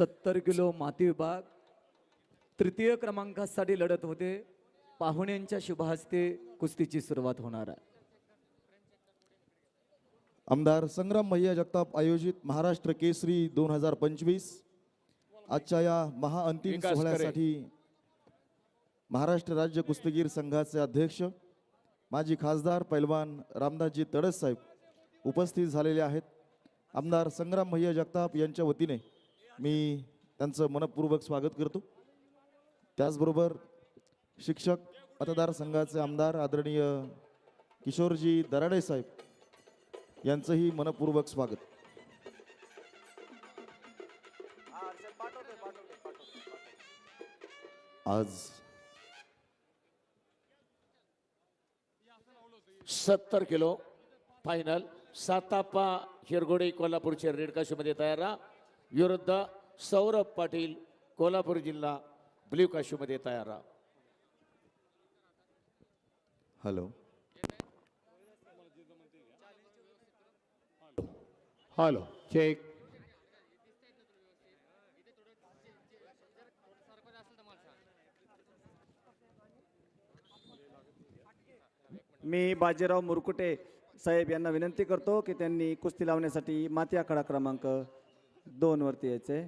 सत्तर किलो माती विभाग तृतीय क्रमांकासाठी लढत होते पाहुण्यांच्या शुभहस्ते कुस्तीची सुरुवात होणार आहे आमदार संग्राम भैया जगताप आयोजित महाराष्ट्र केसरी दोन हजार पंचवीस आजच्या या महाअंतिम. सोहळ्यासाठी महाराष्ट्र राज्य कुस्तीगीर संघाचे अध्यक्ष माजी खासदार पैलवान रामदासजी तडस साहेब उपस्थित झालेले आहेत आमदार संग्राम भैया जगताप यांच्या वतीने मी त्यांचं मनपूर्वक स्वागत करतो. त्याचबरोबर शिक्षक मतदारसंघाचे आमदार आदरणीय किशोरजी दराडे साहेब यांचंही मनपूर्वक स्वागत. आज सत्तर किलो फायनल सातापा हिरगोडे कोल्हापूरचे रेडकाशीमध्ये तयार राहा. विरुद्ध सौरभ पाटील कोल्हापूर जिल्हा ब्ल्यू काशीमध्ये तयार राहा हॅलो हॅलो चेक मी बाजीराव मुरकुटे साहेब यांना विनंती करतो की त्यांनी कुस्ती लावण्यासाठी माती आखाडा क्रमांक दोन वरती यायचे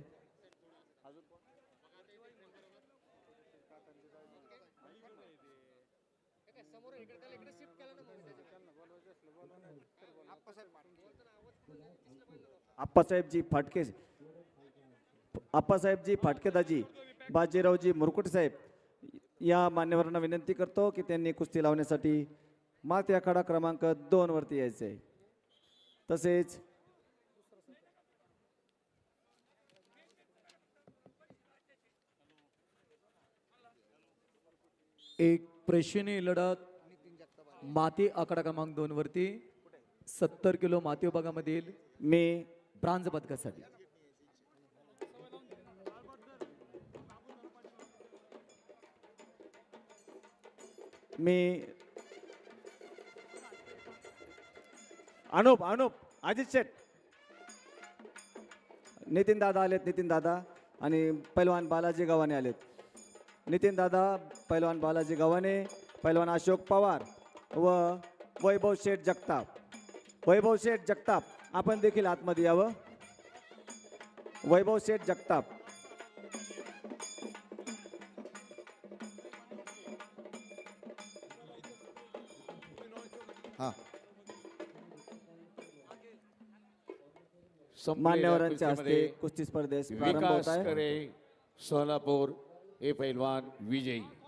आप्पासाहेबजी फाटके आप्पासाहेबजी फाटकेदाजी बाजीरावजी मुरकुटसाहेब या मान्यवरांना विनंती करतो की त्यांनी कुस्ती लावण्यासाठी माती आखाडा क्रमांक दोन वरती यायचे आहे. तसेच एक प्रेक्षणीय लढत. माती आकडा क्रमांक दोन वरती. सत्तर किलो माती विभागामधील मी ब्रांज पदकासाठी. मी अनुप अनुप अजित शेठ. नितीन दादा आलेत नितीन दादा. आणि पैलवान बालाजी गव्हाणे आलेत. नितीन दादा पैलवान बालाजी गव्हाणे पैलवान अशोक पवार व वैभव शेठ जगताप. वैभव शेठ जगताप आपण देखील आतमध्ये यावं. वैभव शेठ जगताप. हां. मान्यवरांच्या हस्ते कुस्ती स्पर्धेस प्रारंभ होत आहे. सोलापूर ए पैलवान विजयी।